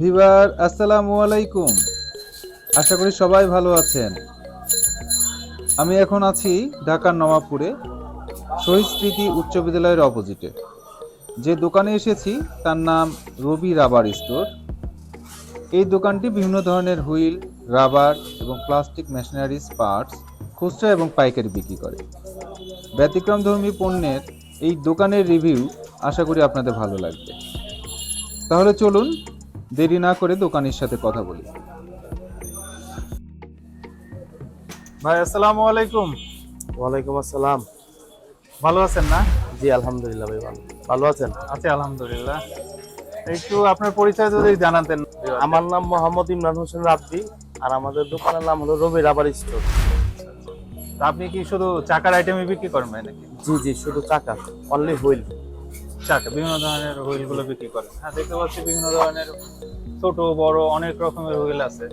ভিভার, আসসালামু আলাইকুম। আশা করি সবাই ভালো আছেন। আমি এখন আছি ঢাকার নবাবপুরে শহীদ স্মৃতি উচ্চ বিদ্যালয়ের অপোজিটে। যে দোকানে এসেছি, তার নাম রবি রাবার স্টোর। এই দোকানটি বিভিন্ন ধরনের হুইল, রাবার এবং প্লাস্টিক মেশিনারিজ পার্টস খুচরা এবং পাইকারি বিক্রি করে। ব্যতিক্রমধর্মী পণ্যের এই দোকানের রিভিউ আশা করি আপনাদের ভালো লাগবে। তাহলে চলুন দেরি না করে দোকানের সাথে কথা বলি। ভাই আসসালামু আলাইকুম। ওয়ালাইকুম আসসালাম। ভালো আছেন না? জি আলহামদুলিল্লাহ ভাই ভালো। ভালো আছেন? আছি আলহামদুলিল্লাহ। একটু আপনার পরিচয় যদি জানাতেন। আমার নাম মোহাম্মদ ইমরান হোসেন রাব্বি আর আমাদের দোকানের নাম হলো রবি রাবার স্টোর। তা আপনি কি শুধু চাকার আইটেমই বিক্রি করেন ভাই নাকি? জি জি শুধু চাকা অনলি হুইল চাকা বিভিন্ন ধরনের হুইলগুলো বিক্রি করেন। হ্যাঁ দেখতে পাচ্ছি বিভিন্ন ধরনের ছোট বড় অনেক রকমের হুইল আছে।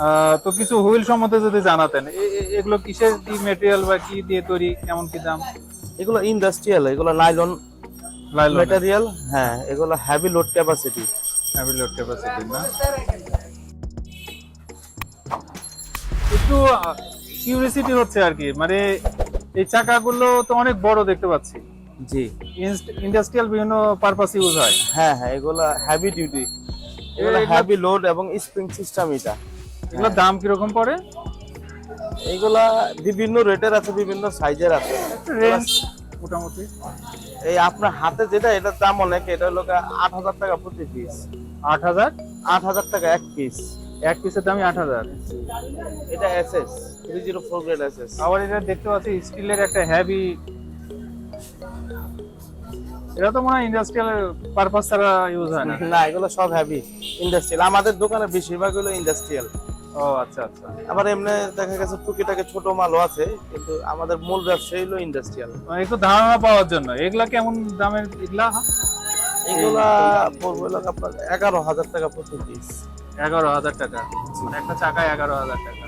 আহ, তো কিছু হুইল সম্বন্ধে যদি জানাতেন এগুলো কিসের কি মেটেরিয়াল বা কি দিয়ে তৈরি কেমন কি দাম? এগুলো ইন্ডাস্ট্রিয়াল এগুলো নাইলন লাইলন ম্যাটেরিয়াল হ্যাঁ এগুলো heavy load capacity heavy load capacity না? একটু কিউরিসিটি হচ্ছে আর কি মানে এই চাকাগুলো তো অনেক বড় দেখতে পাচ্ছি। জি। ইন্ডাস্ট্রিয়াল বিভিন্ন পারপাস ইউজ হয়। হ্যাঁ হ্যাঁ এগুলো হ্যাভি ডিউটি এগুলো হ্যাভি লোড এবং স্প্রিং সিস্টেম এটা। এগুলোর দাম কীরকম পড়ে? এগুলা বিভিন্ন রেটের আছে বিভিন্ন সাইজের আছে। রেঞ্জ মোটামুটি। এই আপনার হাতে যেটা এটার দাম অনেক এটা হলো আট হাজার টাকা প্রতি পিস আট হাজার? আট হাজার টাকা এক পিস এক পিসের দামই আট হাজার। এটা SS three zero four grade SS আবার এটা দেখতে পাচ্ছি স্টিলের একটা হেভি এটা তো মনে হয় ইন্ডাস্ট্রিয়াল পারপাস ছাড়া ইউজ হয় না? না এগুলো সব হেভি ইন্ডাস্ট্রিয়াল আমাদের দোকানে বেশিরভাগ হলো ইন্ডাস্ট্রিয়াল ও আচ্ছা আচ্ছা। আবার এমনি দেখা গেছে টুকিটাকে ছোট মালও আছে কিন্তু আমাদের মূল ব্যবসায়ী হলো ইন্ডাস্ট্রিয়াল মানে একটু ধারণা পাওয়ার জন্য। এগুলা কেমন দামের এগুলা? এগুলা পড়বে আপনার এগারো হাজার টাকা প্রতি পিস এগারো হাজার টাকা। মানে একটা চাকায় এগারো হাজার টাকা।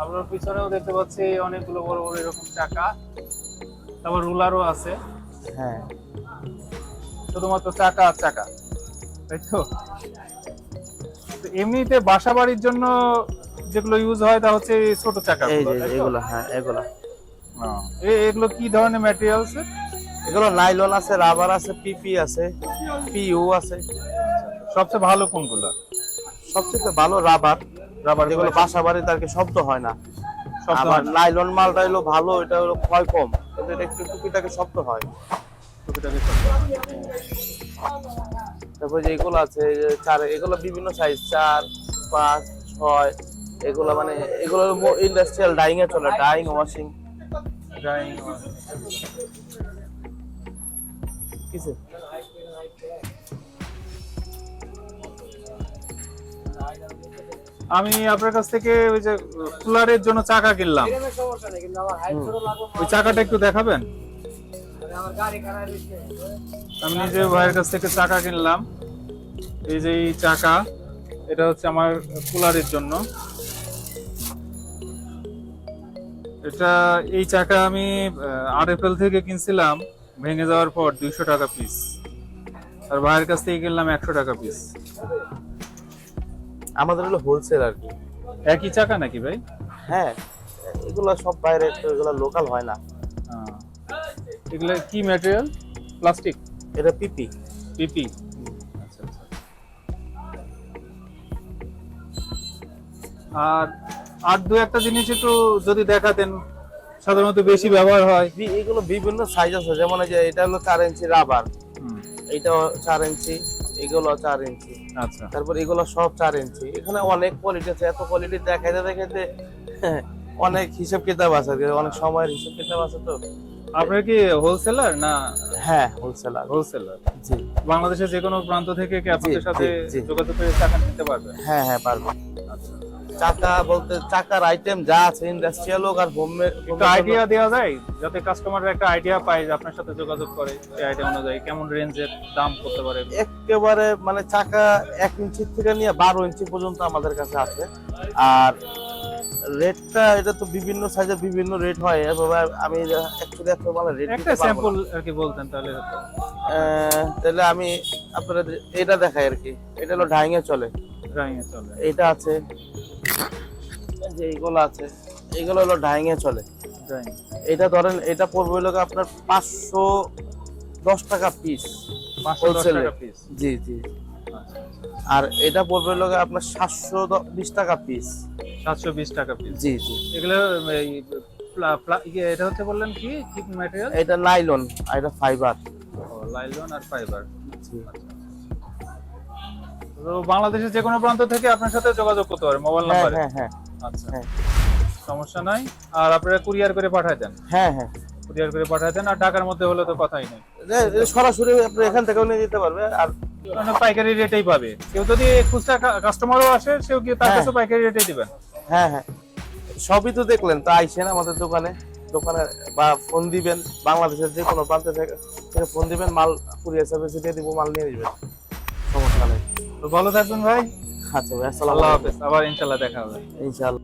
আপনার পিছনেও দেখতে পাচ্ছি অনেকগুলো বড় বড় এরকম চাকা। তারপর রুলারও আছে। হ্যাঁ। শুধুমাত্র চাকা আর চাকা তাই তো? তো এমনিতে বাসা বাড়ির জন্য যেগুলো ইউজ হয় তা হচ্ছে ছোট চাকা এগুলো হ্যাঁ এগুলা। এগুলো কি ধরনের ম্যাটেরিয়ালস এগুলো নাইলন আছে রাবার আছে পিপি আছে পিইউ আছে। সবচেয়ে ভালো কোনগুলো? সবচেয়ে ভালো রাবার রাবার যেগুলো বাসা বাড়িতে আর কি শব্দ হয় না। আবার নাইলন মালটা হলো ভালো এটা হলো ক্ষয় কম। কিন্তু এটা একটু টুকিটাকে শব্দ হয়। টুকিটাকি শব্দ। তারপর যে এগুলো আছে চার এগুলো বিভিন্ন সাইজ চার পাঁচ ছয় এগুলো মানে এগুলো ইন্ডাস্ট্রিয়াল ডাইং এ চলে। ডাইং ওয়াশিং Drying, কিছু আমি আপনার কাছ থেকে ওই যে কুলারের জন্য চাকা কিনলাম। ওই চাকাটা একটু দেখাবেন? আমি নিজে ভাইয়ের কাছ থেকে চাকা কিনলাম। এই যে এই চাকা, এটা হচ্ছে আমার কুলারের জন্য। এটা, এই চাকা আমি আর থেকে কিনছিলাম, ভেঙে যাওয়ার পর দুইশো টাকা পিস আর ভাইয়ের কাছ থেকে কিনলাম একশো টাকা পিস আমাদের হলো হোলসেল আর কি। একই চাকা নাকি ভাই? হ্যাঁ এগুলো সব বাইরে এগুলো লোকাল হয় না। এগুলো কি ম্যাটেরিয়াল প্লাস্টিক এটা পিপি পিপি আচ্ছা আচ্ছা। আর আর দু একটা জিনিস একটু যদি দেখাতেন সাধারণত বেশি ব্যবহার হয়। এগুলো বিভিন্ন সাইজ আছে যেমন এই যে এটা হলো চার ইঞ্চি রাবার হুম, এইটাও চার ইঞ্চি। এগুলো চার ইঞ্চি। আচ্ছা। তারপর এগুলো সব চার ইঞ্চি। এখানে অনেক কোয়ালিটি আছে এত কোয়ালিটি দেখাইতে দেখাইতে অনেক হিসাব কিতাব আছে অনেক সময়ের হিসাব কিতাব আছে তো। আপনার কি হোলসেলার না হ্যাঁ হোলসেলার হোলসেলার জি। বাংলাদেশের যে কোনো প্রান্ত থেকে কি আপনাদের সাথে। যোগাযোগ করে টাকা নিতে পারবে? হ্যাঁ হ্যাঁ পারব। আচ্ছা চাকা বলতে চাকার আইটেম যা আছে ইন্ডাস্ট্রিয়াল হোক আর হোম একটু আইডিয়া দেওয়া যায়? যাতে কাস্টমাররা একটা আইডিয়া পায় যে আপনার সাথে যোগাযোগ করে সেই আইডিয়া অনুযায়ী কেমন রেঞ্জের দাম করতে পারে। একেবারে মানে চাকা এক ইঞ্চি থেকে নিয়ে বারো ইঞ্চি পর্যন্ত আমাদের কাছে আছে। আর রেটটা এটা তো বিভিন্ন সাইজের বিভিন্ন রেট হয়। এভাবে আমি অ্যাকচুয়ালি এত মানে রেট একটা স্যাম্পল আর কি বলতেন তাহলে। তাহলে আমি আপনাদের এটা দেখাই আর কি। এটা হলো এ চলে। এ চলে। এইটা আছে। যে এইগুলো আছে এইগুলো হলো ডাইং এ চলে। এটা ধরেন এটা পড়বে হলো আপনার পাঁচশো দশ টাকা পিস জি জি। আচ্ছা আর এটা পড়বে হলো আপনার সাতশো বিশ টাকা পিস সাতশো বিশ টাকা পিস জি জি। এগুলো ইয়ে, এটা হচ্ছে বললেন কি? কি ম্যাটেরিয়াল এটা নাইলন আর এটা ফাইবার লাইলন আর ফাইবার জি। তো বাংলাদেশের যে কোনো প্রান্ত থেকে আপনার সাথে যোগাযোগ করতে পারে মোবাইল হ্যাঁ নাম্বারে। হ্যাঁ হ্যাঁ আচ্ছা। হ্যাঁ। সমস্যা নাই। আর আপনারা কুরিয়ার করে পাঠায় দেন। হ্যাঁ হ্যাঁ। কুরিয়ার করে পাঠায় দেন আর ঢাকার মধ্যে হলে তো কথাই নেই। সরাসরি আপনি এখান থেকেও নিয়ে যেতে পারবে আর মানে পাইকারি রেটেই পাবে। কেউ যদি খুচরা কাস্টমারও আসে সেও কি তার হ্যাঁ। কাছে পাইকারি রেটেই দিবেন। হ্যাঁ হ্যাঁ। সবই তো দেখলেন তো আইসেন আমাদের দোকানে। দোকানে বা ফোন দিবেন বাংলাদেশের যে কোনো প্রান্তে থেকে ফোন দিবেন মাল কুরিয়ার সার্ভিসে দিয়ে দিব মাল নিয়ে দিবেন তো ভালো থাকবেন ভাই। আচ্ছা ভাই আসসালামু আল্লাহ হাফেজ আবার ইনশাল্লাহ দেখা হবে। ইনশাআল্লাহ